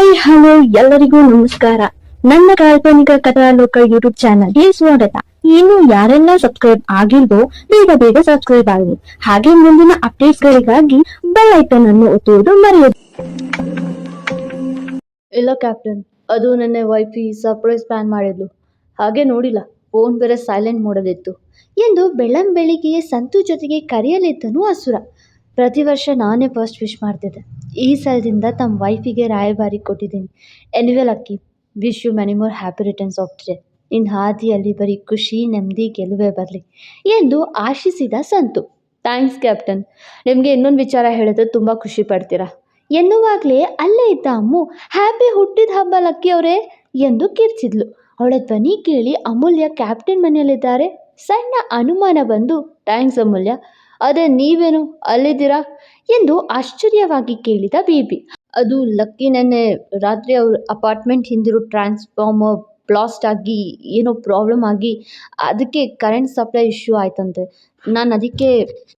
Hi, hello, ಎಲ್ಲರಿಗೂ ನಮಸ್ಕಾರ. ನನ್ನ ಕಾಲ್ಪನಿಕ ಕಥಾಲೋಕ ಯೂಟ್ಯೂಬ್ ಚಾನಲ್ಗೆ ಸ್ವಾಗತ. ಇನ್ನು ಯಾರೆಲ್ಲ ಸಬ್ಸ್ಕ್ರೈಬ್ ಆಗಿಲ್ವೋ, ಬೇಗ ಬೇಗ ಸಬ್ಸ್ಕ್ರೈಬ್ ಆಗಿ ಹಾಗೆ ಮುಂದಿನ ಅಪ್ಡೇಟ್ಸ್ ಗಳಿಗಾಗಿ ಬೆಲ್ ಐಕನ್ ಅನ್ನು ಒತ್ತುವುದು ಮರೆಯದು. ಇಲ್ಲ ಕ್ಯಾಪ್ಟನ್ ಅದು ನನ್ನ ವೈಫಿ ಸರ್ಪ್ರೈಸ್ ಪ್ಲಾನ್ ಮಾಡಿದ್ಲು. ಹಾಗೆ ನೋಡಿಲ್ಲ. ಫೋನ್ ಬೇರೆ ಸೈಲೆಂಟ್ ಮಾಡಲಿತ್ತು. ಎಂದು ಬೆಳ್ಳಂ ಸಂತು ಜೊತೆಗೆ ಕರೆಯಲಿದ್ದನು ಅಸುರ. ಪ್ರತಿ ವರ್ಷ ನಾನೇ ಫಸ್ಟ್ ವಿಶ್ ಮಾಡ್ತಿದ್ದೆ. ಈ ಸಲದಿಂದ ತಮ್ಮ ವೈಫಿಗೆ ರಾಯಭಾರಿ ಕೊಟ್ಟಿದ್ದೀನಿ. ಎನಿವೆ ಅಕ್ಕಿ wish you many more happy returns of day ನಿನ್ನ ಹಾದಿಯಲ್ಲಿ ಬರೀ ಖುಷಿ, ನೆಮ್ಮದಿ, ಗೆಲುವೇ ಬರಲಿ ಎಂದು ಆಶಿಸಿದ ಸಂತು. ಥ್ಯಾಂಕ್ಸ್ ಕ್ಯಾಪ್ಟನ್ ನಿಮಗೆ ಇನ್ನೊಂದು ವಿಚಾರ ಹೇಳಿದ್ರೆ ತುಂಬ ಖುಷಿ ಪಡ್ತೀರಾ? ಎನ್ನುವಾಗಲೇ ಅಲ್ಲೇ ಇದ್ದ ಅಮ್ಮು ಹ್ಯಾಪಿ ಹುಟ್ಟಿದ ಹಬ್ಬ ಲಕ್ಕಿ ಅವರೇ ಎಂದು ಕಿರ್ಚಿದ್ಲು. ಅವಳ ಧ್ವನಿ ಕೇಳಿ ಅಮೂಲ್ಯ ಕ್ಯಾಪ್ಟನ್ ಮನೆಯಲ್ಲಿದ್ದಾರೆ. ಸಣ್ಣ ಅನುಮಾನ ಬಂದು ಥ್ಯಾಂಕ್ಸ್ ಅಮೂಲ್ಯ. ಅದೇ ನೀವೇನು ಅಲ್ಲಿದ್ದೀರಾ ಎಂದು ಆಶ್ಚರ್ಯವಾಗಿ ಕೇಳಿದ ಬೇಬಿ ಅದು ಲಕ್ಕಿ ನೆನ್ನೆ ರಾತ್ರಿ ಅವ್ರ ಅಪಾರ್ಟ್ಮೆಂಟ್ ಹಿಂದಿರೋ ಟ್ರಾನ್ಸ್ಫಾರ್ಮರ್ ಬ್ಲಾಸ್ಟ್ ಆಗಿ ಏನೋ ಪ್ರಾಬ್ಲಮ್ ಆಗಿ ಅದಕ್ಕೆ ಕರೆಂಟ್ ಸಪ್ಲೈ ಇಶ್ಯೂ ಆಯ್ತಂತೆ. ನಾನು ಅದಕ್ಕೆ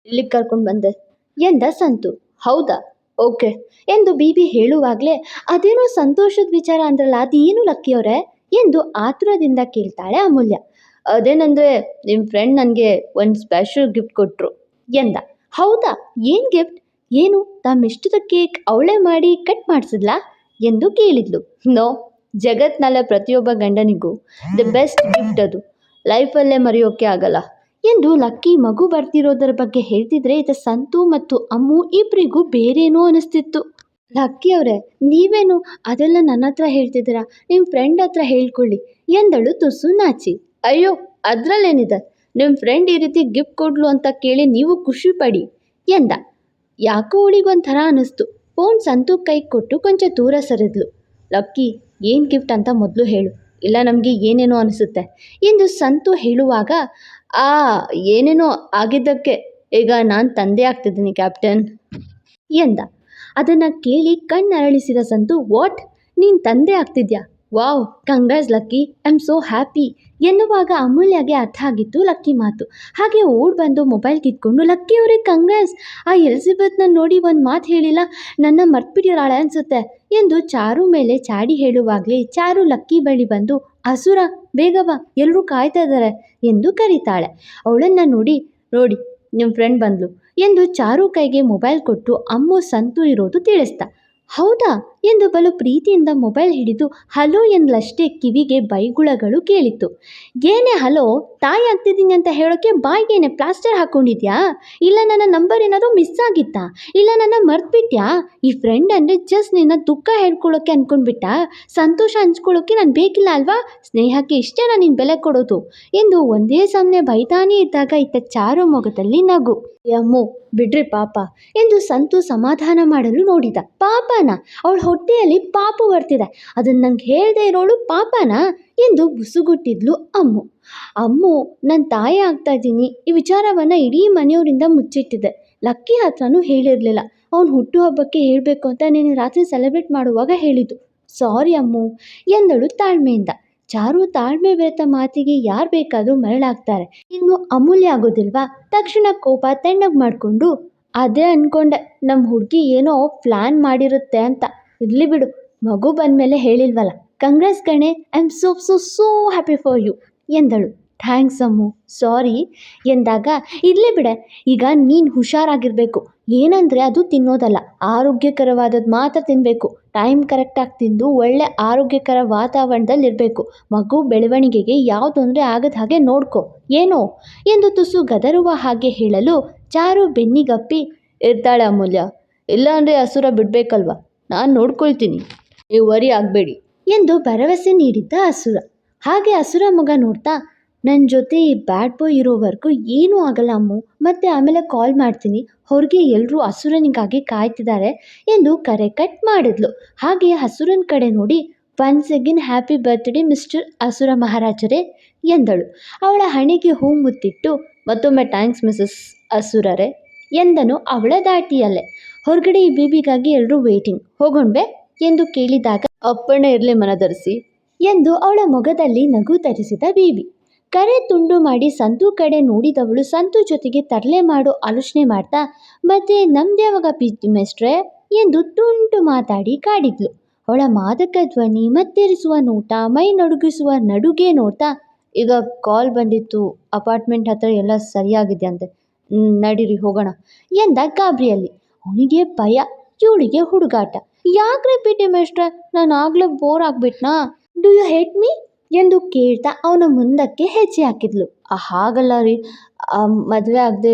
ಇಲ್ಲಿಗೆ ಕರ್ಕೊಂಡು ಬಂದೆ ಎಂದ ಸಂತು. ಹೌದಾ? ಓಕೆ ಎಂದು ಬಿಬಿ ಹೇಳುವಾಗಲೇ ಅದೇನೋ ಸಂತೋಷದ ವಿಚಾರ ಅಂದ್ರಲ್ಲ, ಅದೇನು ಲಕ್ಕಿಯವರೇ ಎಂದು ಆತುರದಿಂದ ಕೇಳ್ತಾಳೆ ಅಮೂಲ್ಯ. ಅದೇನಂದರೆ ನಿಮ್ಮ ಫ್ರೆಂಡ್ ನನಗೆ ಒಂದು ಸ್ಪೆಷಲ್ ಗಿಫ್ಟ್ ಕೊಟ್ಟರು ಎಂದ. ಹೌದಾ, ಏನು ಗಿಫ್ಟ್ ಏನು ತಮ್ಮಿಷ್ಟದ ಕೇಕ್ ಅವಳೇ ಮಾಡಿ ಕಟ್ ಮಾಡಿಸಿದ್ಲಾ? ಎಂದು ಕೇಳಿದ್ಲು. ನೋ, ಜಗತ್ನಲ್ಲ ಪ್ರತಿಯೊಬ್ಬ ಗಂಡನಿಗೂ. ದ ಬೆಸ್ಟ್ ಗಿಫ್ಟ್ ಅದು. ಲೈಫಲ್ಲೇ ಮರೆಯೋಕೆ ಆಗಲ್ಲ. ಎಂದು ಲಕ್ಕಿ ಮಗು ಬರ್ತಿರೋದರ ಬಗ್ಗೆ ಹೇಳ್ತಿದ್ರೆ ಇದು ಸಂತು ಮತ್ತು ಅಮ್ಮು ಇಬ್ಬರಿಗೂ ಬೇರೇನೋ ಅನಿಸ್ತಿತ್ತು. ಲಕ್ಕಿ ಅವರೇ, ನೀವೇನು ಅದೆಲ್ಲ ನನ್ನ ಹತ್ರ ಹೇಳ್ತಿದ್ದೀರಾ? ನಿಮ್ಮ ಫ್ರೆಂಡ್ ಹತ್ರ ಹೇಳ್ಕೊಳ್ಳಿ, ಎಂದಳು ತುಸು ನಾಚಿ. ಅಯ್ಯೋ, ಅದರಲ್ಲೇನಿದೆ? ನಿಮ್ಮ ಫ್ರೆಂಡ್ ಈ ರೀತಿ ಗಿಫ್ಟ್ ಕೊಡ್ಲು ಅಂತ ಕೇಳಿ ನೀವು ಖುಷಿ ಪಡಿ ಎಂದ. ಯಾಕೋ ಅವಳಿಗೊಂಥರ ಅನ್ನಿಸ್ತು. ಫೋನ್ ಸಂತು ಕೈ ಕೊಟ್ಟು ಕೊಂಚ ದೂರ ಸರಿದ್ಲು. ಲಕ್ಕಿ, ಏನು ಗಿಫ್ಟ್ ಅಂತ ಮೊದಲು ಹೇಳು. ಇಲ್ಲ ನಮಗೆ ಏನೇನೋ ಅನಿಸುತ್ತೆ ಎಂದು ಸಂತು ಹೇಳುವಾಗ, ಆ, ಏನೇನೋ ಆಗಿದ್ದಕ್ಕೆ. ಈಗ ನಾನು ತಂದೆ ಆಗ್ತಿದ್ದೀನಿ ಕ್ಯಾಪ್ಟನ್ ಎಂದ. ಅದನ್ನು ಕೇಳಿ ಕಣ್ಣರಳಿಸಿದ ಸಂತು, ವಾಟ್? ನೀನು ತಂದೆ ಆಗ್ತಿದ್ಯಾ? Wow congrats lucky. I am so happy. ಎನ್ನುವಾಗ ಅಮೂಲ್ಯಗೆ ಅರ್ಥ ಆಗಿತ್ತು ಲಕ್ಕಿ ಮಾತು. ಹಾಗೆ ಓಡ್ ಬಂದು ಮೊಬೈಲ್ ಕಿತ್ಕೊಂಡು, ಲಕ್ಕಿ ಅವ್ರಿಗೆ ಕಂಗ್ರಾಸ್ ಆ ಎಲಿಜಬೆತ್ನ ನೋಡಿ ಒಂದು ಮಾತು ಹೇಳಿಲ್ಲ, ನನ್ನ ಮರ್ತ್ಬಿಟ್ಟಿರಾಳೆ ಅನಿಸುತ್ತೆ ಎಂದು ಚಾರು ಮೇಲೆ ಚಾಡಿ ಹೇಳುವಾಗಲೇ ಚಾರು ಲಕ್ಕಿ ಬಳಿ ಬಂದು ಹಸುರ ಬೇಗ ಎಲ್ಲರೂ ಕಾಯ್ತಾ ಇದ್ದಾರೆ ಎಂದು ಕರೀತಾಳೆ. ಅವಳನ್ನು ನೋಡಿ ನೋಡಿ ನಿಮ್ಮ ಫ್ರೆಂಡ್ ಬಂದ್ಲು ಎಂದು ಚಾರು ಕೈಗೆ ಮೊಬೈಲ್ ಕೊಟ್ಟು ಅಮ್ಮು ಸಂತು ಇರೋದು ತಿಳಿಸ್ದ ಹೌದಾ ಎಂದು ಬಲು ಪ್ರೀತಿಯಿಂದ ಮೊಬೈಲ್ ಹಿಡಿದು ಹಲೋ ಎಂದಲಷ್ಟೇ ಕಿವಿಗೆ ಬೈಗುಳಗಳು ಕೇಳಿತು ಏನೇ ಹಲೋ, ತಾಯಿ ಆಗ್ತಿದ್ದೀನಿ ಅಂತ ಹೇಳೋಕ್ಕೆ ಬಾಯಿಗೇನೆ ಪ್ಲಾಸ್ಟರ್ ಹಾಕ್ಕೊಂಡಿದ್ಯಾ ಇಲ್ಲ ನನ್ನ ನಂಬರ್ ಏನಾದರೂ ಮಿಸ್ ಆಗಿತ್ತಾ? ಇಲ್ಲ ನನ್ನ ಮರ್ತ್ಬಿಟ್ಯಾ? ಈ ಫ್ರೆಂಡ್ ಅಂದರೆ ಜಸ್ಟ್ ನಿನ್ನ ದುಃಖ ಹೇಳ್ಕೊಳ್ಳೋಕ್ಕೆ ಅಂದ್ಕೊಂಡ್ಬಿಟ್ಟ ಸಂತೋಷ ಹಂಚ್ಕೊಳ್ಳೋಕ್ಕೆ ನಾನು ಬೇಕಿಲ್ಲ ಅಲ್ವಾ? ಸ್ನೇಹಕ್ಕೆ ಇಷ್ಟೇ ನಾನು ನಿನ್ನ ಬೆಲೆ ಕೊಡೋದು. ಎಂದು ಒಂದೇ ಸಮನೆ ಬೈತಾನೇ ಇದ್ದಾಗ ಇತ್ತ ಚಾರು ಮೊಗದಲ್ಲಿ ನಗು. ಅಮ್ಮು ಬಿಡ್ರಿ ಪಾಪ ಎಂದು ಸಂತು ಸಮಾಧಾನ ಮಾಡಲು ನೋಡಿದ. ಪಾಪನ, ಅವಳ ಹೊಟ್ಟೆಯಲ್ಲಿ ಪಾಪು ಬರ್ತಿದೆ. ಅದನ್ನ ನಂಗೆ ಹೇಳದೆ ಇರೋಳು ಪಾಪನ ಎಂದು ಬುಸುಗುಟ್ಟಿದ್ಲು ಅಮ್ಮು. ಅಮ್ಮು ನನ್ನ ತಾಯಿ ಆಗ್ತಾ ಇದ್ದೀನಿ. ಈ ವಿಚಾರವನ್ನು ಇಡೀ ಮನೆಯವರಿಂದ ಮುಚ್ಚಿಟ್ಟಿದ್ದೆ. ಲಕ್ಕಿ ಹತ್ರನೂ ಹೇಳಿರಲಿಲ್ಲ. ಅವನು ಹುಟ್ಟುಹಬ್ಬಕ್ಕೆ ಹೇಳಬೇಕು ಅಂತ ನೀನು ರಾತ್ರಿ ಸೆಲೆಬ್ರೇಟ್ ಮಾಡುವಾಗ ಹೇಳಿದ್ದು. ಸಾರಿ ಅಮ್ಮು, ಎಂದಳು ತಾಳ್ಮೆಯಿಂದ. ಚಾರು ತಾಳ್ಮೆ ಬೆರೆತ ಮಾತಿಗೆ ಯಾರು ಬೇಕಾದರೂ ಮರಳಾಗ್ತಾರೆ. ಇನ್ನು ಅಮೂಲ್ಯ ಆಗೋದಿಲ್ವಾ? ತಕ್ಷಣ ಕೋಪ ತಣ್ಣಗೆ ಮಾಡಿಕೊಂಡು, ಅದೇ ಅಂದ್ಕೊಂಡೆ ನಮ್ಮ ಹುಡುಗಿ ಏನೋ ಪ್ಲ್ಯಾನ್ ಮಾಡಿರುತ್ತೆ ಅಂತ. ಇರಲಿ ಬಿಡು, ಮಗು ಬಂದಮೇಲೆ ಹೇಳಿಲ್ವಲ್ಲ. ಕಂಗ್ರೆಸ್ ಕಣೆ, I am so so so happy for you, ಎಂದಳು. ಥ್ಯಾಂಕ್ಸ್ ಅಮ್ಮು. ಸಾರಿ ಎಂದಾಗ, ಇರಲಿ ಬಿಡೆ, ಈಗ ನೀನು ಹುಷಾರಾಗಿರಬೇಕು. ಏನಂದರೆ ಅದು ತಿನ್ನೋದಲ್ಲ ಆರೋಗ್ಯಕರವಾದದ್ದು ಮಾತ್ರ ತಿನ್ನಬೇಕು ಟೈಮ್ ಕರೆಕ್ಟಾಗಿ ತಿಂದು ಒಳ್ಳೆ ಆರೋಗ್ಯಕರ ವಾತಾವರಣದಲ್ಲಿ ಇರಬೇಕು ಮಗು ಬೆಳವಣಿಗೆಗೆ ಯಾವ ತೊಂದರೆ ಆಗದ ಹಾಗೆ ನೋಡ್ಕೊ. ಏನೋ? ಎಂದು ತುಸು ಗದರುವ ಹಾಗೆ ಹೇಳಲು ಚಾರು ಬೆನ್ನಿಗಪ್ಪಿ, ಇರ್ತಾಳೆ ಅಮೂಲ್ಯ, ಇಲ್ಲಾಂದರೆ ಹಸುರ ಬಿಡಬೇಕಲ್ವ? ನಾನು ನೋಡ್ಕೊಳ್ತೀನಿ. ನೀವು ವರಿ ಆಗಬೇಡಿ ಎಂದು ಭರವಸೆ ನೀಡಿದ್ದ ಹಸುರ ಹಾಗೆ ಹಸುರ ಮಗ ನೋಡ್ತಾ ನನ್ನ ಜೊತೆ ಈ ಬ್ಯಾಡ್ ಬಾಯ್ ಇರೋವರೆಗೂ ಏನೂ ಆಗಲ್ಲ ಅಮ್ಮು. ಮತ್ತೆ ಆಮೇಲೆ ಕಾಲ್ ಮಾಡ್ತೀನಿ. ಹೊರಗೆ ಎಲ್ಲರೂ ಹಸುರನಿಗಾಗಿ ಕಾಯ್ತಿದ್ದಾರೆ ಎಂದು ಕರೆ ಕಟ್ ಮಾಡಿದ್ಲು. ಹಾಗೆ ಹಸುರನ ಕಡೆ ನೋಡಿ once again happy birthday mister Hasura ಮಹಾರಾಜರೇ, ಎಂದಳು. ಅವಳ ಹಣೆಗೆ ಹೂ ಮುತ್ತಿಟ್ಟು, ಮತ್ತೊಮ್ಮೆ ಥ್ಯಾಂಕ್ಸ್ ಮಿಸಸ್ ಹಸುರರೇ, ಎಂದನು ಅವಳ ದಾಟಿಯಲ್ಲೇ. ಹೊರಗಡೆ ಈ ಬೀಬಿಗಾಗಿ ಎಲ್ಲರೂ ವೇಟಿಂಗ್ ಹೋಗೋಣ್ವೆ ಎಂದು ಕೇಳಿದಾಗ ಅಪ್ಪಣ್ಣ ಇರಲಿ ಮನಧರಿಸಿ ಎಂದು ಅವಳ ಮೊಗದಲ್ಲಿ ನಗು ತರಿಸಿದ ಬೇಬಿ. ಕರೆ ತುಂಡು ಮಾಡಿ ಸಂತು ಕಡೆ ನೋಡಿದವಳು ಸಂತು ಜೊತೆಗೆ ತರಲೆ ಮಾಡೋ ಆಲೋಚನೆ ಮಾಡ್ತಾ, ಮತ್ತೆ ನಮ್ದ್ಯಾವಾಗ ಪಿ ಟಿ ಮೇಸ್ಟ್ರೆ ಎಂದು ತುಂಟು ಮಾತಾಡಿ ಕಾಡಿದ್ಲು. ಅವಳ ಮಾದಕ ಧ್ವನಿ ಮತ್ತೆರಿಸುವ ನೋಟ, ಮೈ ನಡುಗಿಸುವ ನಡುಗೆ ನೋಡ್ತಾ, ಈಗ ಕಾಲ್ ಬಂದಿತ್ತು ಅಪಾರ್ಟ್ಮೆಂಟ್ ಹತ್ರ ಎಲ್ಲ ಸರಿಯಾಗಿದೆ ಅಂತೆ ನಡೀರಿ, ಹೋಗೋಣ ಎಂದ ಗಾಬರಿಯಲ್ಲಿ. ಅವನಿಗೆ ಭಯ, ಇವಳಿಗೆ ಹುಡುಗಾಟ. ಯಾಕ್ರೆ ಪಿ ಟಿ ಮೆಸ್ಟ್ರೆ ನಾನು ಆಗಲೇ ಬೋರ್ ಆಗ್ಬಿಟ್ನಾ? ಡು ಯು ಹೇಟ್ ಮೀ ಎಂದು ಕೇಳ್ತಾ ಅವನ ಮುಂದಕ್ಕೆ ಹೆಜ್ಜೆ ಹಾಕಿದ್ಲು. ಆ, ಹಾಗಲ್ಲ ರೀ. ಮದುವೆ ಆಗದೆ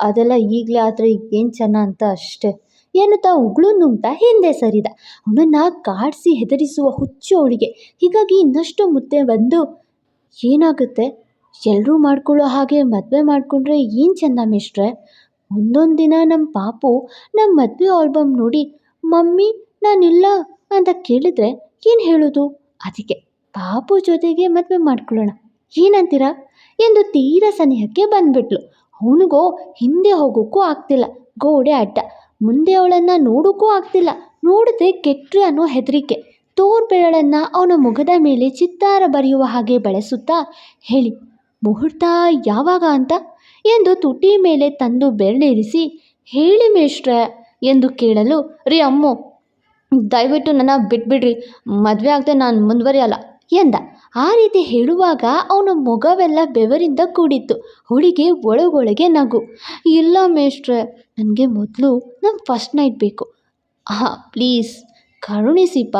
ಅದೆಲ್ಲ ಈಗಲೇ ಆದರೆ ಏನು ಚೆನ್ನ ಅಂತ ಅಷ್ಟೇ. ಎನ್ನುತ್ತಾ ಉಗುಳು ನುಂಗ್ತಾ ಹಿಂದೆ ಸರಿದ. ಅವನನ್ನು ಕಾಡಿಸಿ ಹೆದರಿಸುವ ಹುಚ್ಚು ಅವಳಿಗೆ. ಹೀಗಾಗಿ ಇನ್ನಷ್ಟು ಮುದ್ದೆ ಬಂದು ಏನಾಗುತ್ತೆ? ಎಲ್ಲರೂ ಮಾಡ್ಕೊಳ್ಳೋ ಹಾಗೆ ಮದುವೆ ಮಾಡಿಕೊಂಡ್ರೆ ಏನು ಚೆಂದ ಮಿಸ್ಟ್ರೆ ಒಂದೊಂದು ದಿನ ನಮ್ಮ ಪಾಪು ನಮ್ಮ ಮದುವೆ ಆಲ್ಬಮ್ ನೋಡಿ ಮಮ್ಮಿ ನಾನಿಲ್ಲ ಅಂತ ಕೇಳಿದ್ರೆ ಏನು ಹೇಳೋದು? ಅದಕ್ಕೆ ಪಾಪು ಜೊತೆಗೆ ಮದುವೆ ಮಾಡ್ಕೊಳ್ಳೋಣ. ಏನಂತೀರ? ಎಂದು ತೀರ ಸನಿಹಕ್ಕೆ ಬಂದ್ಬಿಟ್ಲು. ಅವನಿಗೋ ಹಿಂದೆ ಹೋಗೋಕ್ಕೂ ಆಗ್ತಿಲ್ಲ. ಗೋಡೆ ಅಡ್ಡ. ಮುಂದೆ ಅವಳನ್ನು ನೋಡೋಕ್ಕೂ ಆಗ್ತಿಲ್ಲ. ನೋಡಿದ್ರೆ ಕೆಟ್ಟರೆ ಅನ್ನೋ ಹೆದರಿಕೆ. ತೋರ್ಬೆರಳನ್ನು ಅವನ ಮುಖದ ಮೇಲೆ ಚಿತ್ತಾರ ಬರೆಯುವ ಹಾಗೆ ಬಳಸುತ್ತಾ ಹೇಳಿ, ಮುಹೂರ್ತ ಯಾವಾಗ ಅಂತ? ಎಂದು ತುಟಿ ಮೇಲೆ ತಂದು ಬೆರಳಿರಿಸಿ, ಹೇಳಿ ಮೇಷ್ಟ್ರ, ಎಂದು ಕೇಳಲು, ರೀ ಅಮ್ಮು, ದಯವಿಟ್ಟು ನನ್ನ ಬಿಟ್ಬಿಡ್ರಿ. ಮದುವೆ ಆಗದೆ ನಾನು ಮುಂದುವರಿಯಲ್ಲ. ಎಂದ. ಆ ರೀತಿ ಹೇಳುವಾಗ ಅವನ ಮೊಗವೆಲ್ಲ ಬೆವರಿಂದ ಕೂಡಿತ್ತು. ಅವಳಿಗೆ ಒಳಗೊಳಗೆ ನಗು. ಇಲ್ಲ ಮೇಷ್ಟ್ರೆ, ನನಗೆ ಮೊದಲು ನಮ್ಮ ಫಸ್ಟ್ ನೈಟ್ ಬೇಕು. ಆ ಪ್ಲೀಸ್ ಕರುಣಿಸಿಪ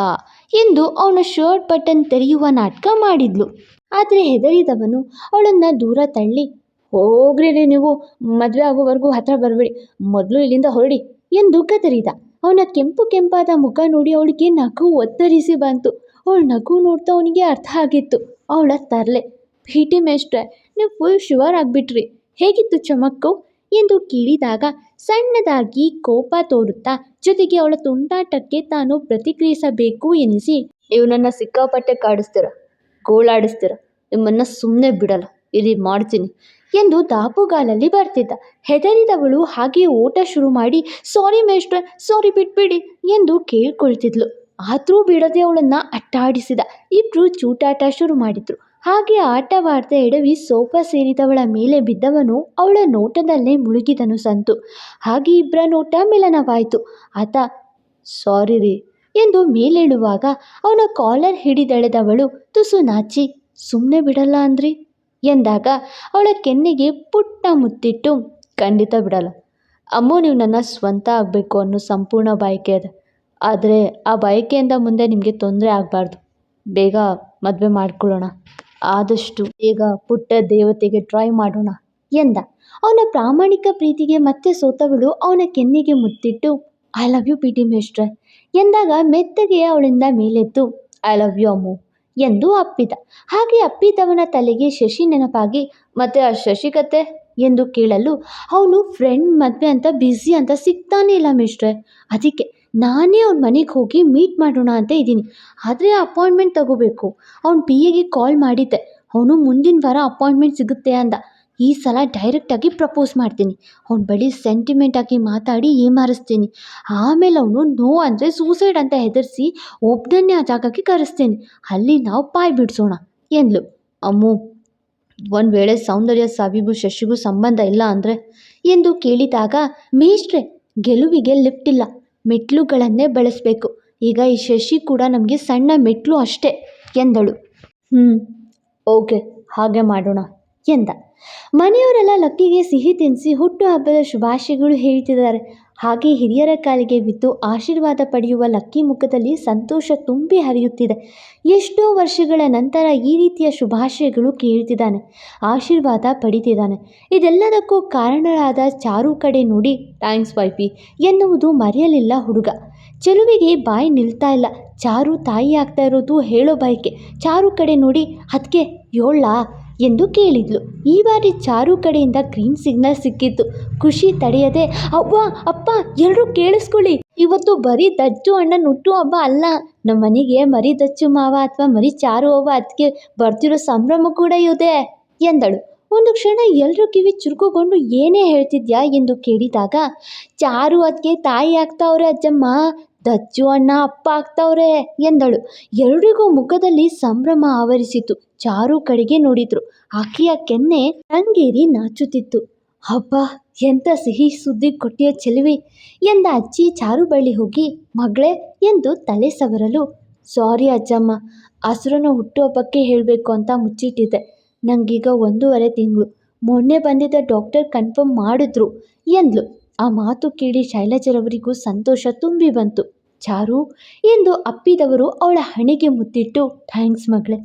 ಎಂದು ಅವನ ಶರ್ಟ್ ಬಟನ್ ತೆರೆಯುವ ನಾಟಕ ಮಾಡಿದ್ಲು. ಆದರೆ ಹೆದರಿದವನು ಅವಳನ್ನು ದೂರ ತಳ್ಳಿ, ಹೋಗ್ರಿ ನೀವು, ಮದುವೆ ಆಗೋವರೆಗೂ ಹತ್ರ ಬರಬೇಡಿ, ಮೊದಲು ಇಲ್ಲಿಂದ ಹೊರಡಿ ಎಂದು ಗದರಿದ. ಅವನ ಕೆಂಪು ಕೆಂಪಾದ ಮುಖ ನೋಡಿ ಅವಳಿಗೆ ನಗು ಒತ್ತರಿಸಿ ಬಂತು. ಅವಳ ನಗು ನೋಡ್ತಾ ಅವನಿಗೆ ಅರ್ಥ ಆಗಿತ್ತು. ಅವಳ ತರಲೆ, ಭೇಟಿ ಮೇಷ್ಟ್ರೆ, ನೀವು ಫುಲ್ ಶುವರ್ ಆಗಿಬಿಟ್ರಿ. ಹೇಗಿತ್ತು ಚಮಕ್ಕು? ಎಂದು ಕೇಳಿದಾಗ ಸಣ್ಣದಾಗಿ ಕೋಪ ತೋರುತ್ತಾ ಜೊತೆಗೆ ಅವಳ ತುಂಟಾಟಕ್ಕೆ ತಾನು ಪ್ರತಿಕ್ರಿಯಿಸಬೇಕು ಎನಿಸಿ ಇವನನ್ನು ಸಿಕ್ಕಾಪಟ್ಟೆ ಕಾಡಿಸ್ತೀರ, ಗೋಳಾಡಿಸ್ತೀರ. ನಿಮ್ಮನ್ನು ಸುಮ್ಮನೆ ಬಿಡಲ್ಲ. ಇಲ್ಲಿ ಮಾಡ್ತೀನಿ. ಎಂದು ದಾಪುಗಾಲಲ್ಲಿ ಬರ್ತಿದ್ದ. ಹೆದರಿದವಳು ಹಾಗೆ ಓಟ ಶುರು ಮಾಡಿ, ಸಾರಿ ಮೇಷ್ಟ್ರೆ, ಸಾರಿ ಬಿಟ್ಬಿಡಿ ಎಂದು ಕೇಳ್ಕೊಳ್ತಿದ್ಲು. ಆದರೂ ಬಿಡದೆ ಅವಳನ್ನು ಅಟ್ಟಾಡಿಸಿದ. ಇಬ್ಬರು ಚೂಟಾಟ ಶುರು ಮಾಡಿದ್ರು. ಹಾಗೆ ಆಟವಾಡ್ತಾ ಎಡವಿ ಸೋಫಾ ಸೇರಿದವಳ ಮೇಲೆ ಬಿದ್ದವನು ಅವಳ ನೋಟದಲ್ಲೇ ಮುಳುಗಿದನು ಸಂತು. ಹಾಗೆ ಇಬ್ಬರ ನೋಟ ಮಿಲನವಾಯಿತು. ಆತ, ಸಾರಿ ರೀ ಎಂದು ಮೇಲೇಳುವಾಗ ಅವನ ಕಾಲರ್ ಹಿಡಿದೆಳೆದವಳು ತುಸು ನಾಚಿ ಸುಮ್ಮನೆ ಬಿಡಲ್ಲ ಅಂದ್ರಿ? ಎಂದಾಗ ಅವಳ ಕೆನ್ನೆಗೆ ಪುಟ್ಟ ಮುತ್ತಿಟ್ಟು, ಖಂಡಿತ ಬಿಡಲ್ಲ. ಅಮ್ಮು, ನೀವು ನನ್ನ ಸ್ವಂತ ಆಗಬೇಕು ಅನ್ನೋ ಸಂಪೂರ್ಣ ಬಯಕೆ ಅದ. ಆದರೆ ಆ ಬಯಕೆಯಿಂದ ಮುಂದೆ ನಿಮಗೆ ತೊಂದರೆ ಆಗಬಾರ್ದು. ಬೇಗ ಮದುವೆ ಮಾಡಿಕೊಳ್ಳೋಣ. ಆದಷ್ಟು ಬೇಗ ಪುಟ್ಟ ದೇವತೆಗೆ ಟ್ರೈ ಮಾಡೋಣ, ಎಂದ. ಅವನ ಪ್ರಾಮಾಣಿಕ ಪ್ರೀತಿಗೆ ಮತ್ತೆ ಸೋತವಳು ಅವನ ಕೆನ್ನೆಗೆ ಮುತ್ತಿಟ್ಟು I love you P T ಮೇಷ್ಟ್ರೆ. ಎಂದಾಗ ಮೆತ್ತಗೆ ಅವಳಿಂದ ಮೇಲೆದ್ದು ಐ ಲವ್ ಯು ಅಮ್ಮು. ಎಂದು ಅಪ್ಪಿದ. ಹಾಗೆ ಅಪ್ಪಿದವನ ತಲೆಗೆ ಶಶಿ ನೆನಪಾಗಿ, ಮತ್ತೆ ಆ ಶಶಿಕತೆ ಎಂದು ಕೇಳಲು, ಅವನು ಫ್ರೆಂಡ್ ಮದುವೆ ಅಂತ ಬ್ಯುಸಿ ಅಂತ ಸಿಗ್ತಾನೇ ಇಲ್ಲ ಮಿಸ್ಟ್ರೆ. ಅದಕ್ಕೆ ನಾನೇ ಅವ್ನ ಮನೆಗೆ ಹೋಗಿ ಮೀಟ್ ಮಾಡೋಣ ಅಂತ ಇದ್ದೀನಿ. ಆದರೆ ಅಪಾಯಿಂಟ್ಮೆಂಟ್ ತಗೋಬೇಕು. ಅವ್ನು ಪಿ ಎಗೆ ಕಾಲ್ ಮಾಡಿದ್ದೆ. ಅವನು ಮುಂದಿನ ವಾರ ಅಪಾಯಿಂಟ್ಮೆಂಟ್ ಸಿಗುತ್ತೆ ಅಂದ. ಈ ಸಲ ಡೈರೆಕ್ಟಾಗಿ ಪ್ರಪೋಸ್ ಮಾಡ್ತೀನಿ. ಅವ್ನ ಬಳಿ ಸೆಂಟಿಮೆಂಟಾಗಿ ಮಾತಾಡಿ ಏಮಾರಿಸ್ತೀನಿ. ಆಮೇಲೆ ಅವನು ನೋ ಅಂದರೆ ಸೂಸೈಡ್ ಅಂತ ಹೆದರಿಸಿ ಒಬ್ಬನನ್ನೇ ಆ ಜಾಗಕ್ಕೆ ಕರೆಸ್ತೀನಿ. ಅಲ್ಲಿ ನಾವು ಪಾಯ್ ಬಿಡಿಸೋಣ ಎಂದ್ಲು. ಅಮ್ಮು, ಒಂದು ವೇಳೆ ಸೌಂದರ್ಯ ಸಾವಿಗೂ ಶಶಿಗೂ ಸಂಬಂಧ ಇಲ್ಲ ಅಂದರೆ? ಎಂದು ಕೇಳಿದಾಗ, ಮೇಷ್ಟ್ರೆ, ಗೆಲುವಿಗೆ ಲಿಫ್ಟ್ ಇಲ್ಲ. ಮೆಟ್ಲುಗಳನ್ನೇ ಬಳಸಬೇಕು. ಈಗ ಈ ಶಶಿ ಕೂಡ ನಮಗೆ ಸಣ್ಣ ಮೆಟ್ಲು ಅಷ್ಟೇ, ಎಂದಳು. ಹ್ಞೂ ಓಕೆ ಹಾಗೆ ಮಾಡೋಣ. ಎಂದ. ಮನೆಯವರೆಲ್ಲ ಲಕ್ಕಿಗೆ ಸಿಹಿ ತಿನ್ನಿಸಿ ಹುಟ್ಟುಹಬ್ಬದ ಶುಭಾಶಯಗಳು ಹೇಳ್ತಿದ್ದಾರೆ. ಹಾಗೆ ಹಿರಿಯರ ಕಾಲಿಗೆ ಬಿದ್ದು ಆಶೀರ್ವಾದ ಪಡೆಯುವ ಲಕ್ಕಿ ಮುಖದಲ್ಲಿ ಸಂತೋಷ ತುಂಬಿ ಹರಿಯುತ್ತಿದೆ. ಎಷ್ಟೋ ವರ್ಷಗಳ ನಂತರ ಈ ರೀತಿಯ ಶುಭಾಶಯಗಳು ಕೇಳ್ತಿದ್ದಾನೆ. ಆಶೀರ್ವಾದ ಪಡಿತಿದ್ದಾನೆ. ಇದೆಲ್ಲದಕ್ಕೂ ಕಾರಣರಾದ ಚಾರು ಕಡೆ ನೋಡಿ, ಥ್ಯಾಂಕ್ಸ್ ವೈಫಿ ಎನ್ನುವುದು ಮರೆಯಲಿಲ್ಲ ಹುಡುಗ. ಚೆಲುವಿಗೆ ಬಾಯಿ ನಿಲ್ತಾ ಇಲ್ಲ. ಚಾರು ತಾಯಿ ಆಗ್ತಾ ಇರೋದು ಹೇಳೋ ಬಯಕೆ. ಚಾರು ಕಡೆ ನೋಡಿ ಅದಕ್ಕೆ ಯೋಳ್ಲಾ? ಎಂದು ಕೇಳಿದ್ಲು. ಈ ಬಾರಿ ಚಾರು ಕಡೆಯಿಂದ ಗ್ರೀನ್ ಸಿಗ್ನಲ್ ಸಿಕ್ಕಿತ್ತು. ಖುಷಿ ತಡೆಯದೆ, ಅವ್ವ, ಅಪ್ಪ ಎಲ್ಲರೂ ಕೇಳಿಸ್ಕೊಳ್ಳಿ. ಇವತ್ತು ಬರೀ ದಜ್ಜು ಅಣ್ಣ ನುಟ್ಟು ಹಬ್ಬ ಅಲ್ಲ. ನಮ್ಮ ಮನೆಗೆ ಮರಿ ದಚ್ಚು ಮಾವ ಅಥವಾ ಮರಿ ಚಾರು ಅವ್ವ ಅದಕ್ಕೆ ಬರ್ತಿರೋ ಸಂಭ್ರಮ ಕೂಡ ಇದೆ, ಎಂದಳು. ಒಂದು ಕ್ಷಣ ಎಲ್ಲರೂ ಕಿವಿ ಚುರುಕುಗೊಂಡು ಏನೇ ಹೇಳ್ತಿದ್ಯಾ ಎಂದು ಕೇಳಿದಾಗ ಚಾರು ಅದಕ್ಕೆ ತಾಯಿ ಆಗ್ತಾವ್ರೆ ಅಜ್ಜಮ್ಮ? ದಜ್ಜು ಅಣ್ಣ, ಅಪ್ಪ ಆಗ್ತಾವ್ರೆ? ಎಂದಳು. ಎರಡಿಗೂ ಮುಖದಲ್ಲಿ ಸಂಭ್ರಮ ಆವರಿಸಿತು. ಚಾರು ಕಡೆಗೆ ನೋಡಿದ್ರು. ಆಕೆಯ ಕೆನ್ನೆ ರಂಗೇರಿ ನಾಚುತ್ತಿತ್ತು. ಹಬ್ಬ ಎಂಥ ಸಿಹಿ ಸುದ್ದಿ ಕೊಟ್ಟಿಯ ಚೆಲುವಿ? ಎಂದ ಅಜ್ಜಿ ಚಾರು ಬಳ್ಳಿ ಹೋಗಿ, ಮಗಳೇ ಎಂದು ತಲೆ ಸವರಲು, ಸಾರಿ ಅಜ್ಜಮ್ಮ ಹಸ್ರನ್ನು ಹುಟ್ಟುಹಬ್ಬಕ್ಕೆ ಹೇಳಬೇಕು ಅಂತ ಮುಚ್ಚಿಟ್ಟಿದ್ದೆ. ನನಗೀಗ ಒಂದೂವರೆ ತಿಂಗಳು. ಮೊನ್ನೆ ಬಂದಿದ್ದ ಡಾಕ್ಟರ್ ಕನ್ಫರ್ಮ್ ಮಾಡಿದ್ರು. ಎಂದ್ಲು, ಆ ಮಾತು ಕೇಳಿ ಶೈಲಜರವರಿಗೂ ಸಂತೋಷ ತುಂಬಿ ಬಂತು. ಚಾರು, ಎಂದು ಅಪ್ಪಿದವರು ಅವಳ ಹಣೆಗೆ ಮುತ್ತಿಟ್ಟು, ಥ್ಯಾಂಕ್ಸ್ ಮಗಳೇ,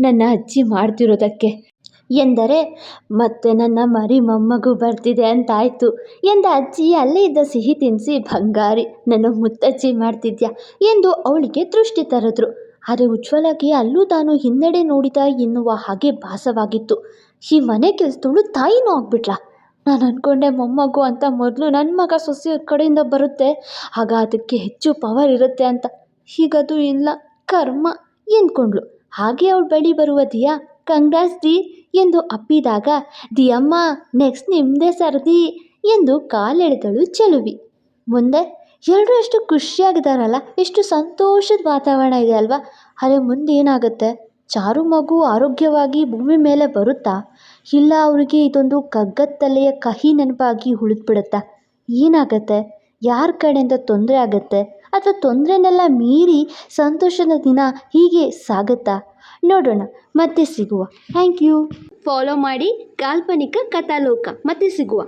ನನ್ನ ಅಜ್ಜಿ ಮಾಡ್ತಿರೋದಕ್ಕೆ. ಎಂದರೆ, ಮತ್ತೆ ನನ್ನ ಮರಿ ಮೊಮ್ಮಗು ಬರ್ತಿದೆ ಅಂತಾಯ್ತು ಎಂದ ಅಜ್ಜಿ, ಅಲ್ಲೇ ಇದ್ದ ಸಿಹಿ ತಿನ್ನಿಸಿ ಬಂಗಾರಿ, ನನ್ನ ಮುತ್ತಜ್ಜಿ ಮಾಡ್ತಿದ್ಯಾ ಎಂದು ಅವಳಿಗೆ ದೃಷ್ಟಿ ತರೆದ್ರು. ಆದರೆ ಉಜ್ವಲಗೆ ಅಲ್ಲೂ ತಾನು ಹಿನ್ನಡೆ ನೋಡಿದ ಎನ್ನುವ ಹಾಗೆ ಭಾಸವಾಗಿತ್ತು. ಈ ಮನೆ ಕೆಲಸದವಳು ತಾಯಿನೂ ಆಗ್ಬಿಟ್ಲಾ. ನಾನು ಅಂದ್ಕೊಂಡೆ ಮೊಮ್ಮಗು ಅಂತ ಮೊದಲು ನನ್ನ ಮಗ ಸೊಸೆ ಕಡೆಯಿಂದ ಬರುತ್ತೆ, ಆಗ ಅದಕ್ಕೆ ಹೆಚ್ಚು ಪವರ್ ಇರುತ್ತೆ ಅಂತ. ಹೀಗದು ಇಲ್ಲ, ಕರ್ಮ ಎಂದ್ಕೊಂಡ್ಳು. ಹಾಗೆ ಅವಳು ಬಳಿ ಬರುವ ದಿಯಾ, ಕಂಗ್ರಾಸ್ ದಿ ಎಂದು ಅಪ್ಪಿದಾಗ ದಿ ಅಮ್ಮ ನೆಕ್ಸ್ಟ್ ನಿಮ್ಮದೇ ಸರದಿ ಎಂದು ಕಾಲೆಳೆದಳು ಚೆಲುವಿ. ಮುಂದೆ ಎಲ್ಲರೂ ಎಷ್ಟು ಖುಷಿಯಾಗಿದ್ದಾರಲ್ಲ, ಎಷ್ಟು ಸಂತೋಷದ ವಾತಾವರಣ ಇದೆ ಅಲ್ವಾ? ಅರೆ, ಮುಂದೆ ಏನಾಗುತ್ತೆ? ಚಾರು ಮಗು ಆರೋಗ್ಯವಾಗಿ ಭೂಮಿ ಮೇಲೆ ಬರುತ್ತಾ? ಇಲ್ಲ ಅವರಿಗೆ ಇದೊಂದು ಕಗ್ಗತ್ತಲೆಯ ಕಹಿ ನೆನಪಾಗಿ ಉಳಿದ್ಬಿಡುತ್ತಾ? ಏನಾಗತ್ತೆ? ಯಾರ ಕಡೆಯಿಂದ ತೊಂದರೆ ಆಗತ್ತೆ? ಅಥವಾ ತೊಂದರೆನೆಲ್ಲ ಮೀರಿ ಸಂತೋಷದ ದಿನ ಹೀಗೆ ಸಾಗುತ್ತಾ? ನೋಡೋಣ, ಮತ್ತೆ ಸಿಗುವ. Thank you. ಫಾಲೋ ಮಾಡಿ ಕಾಲ್ಪನಿಕ ಕಥಾಲೋಕ, ಮತ್ತೆ ಸಿಗುವ.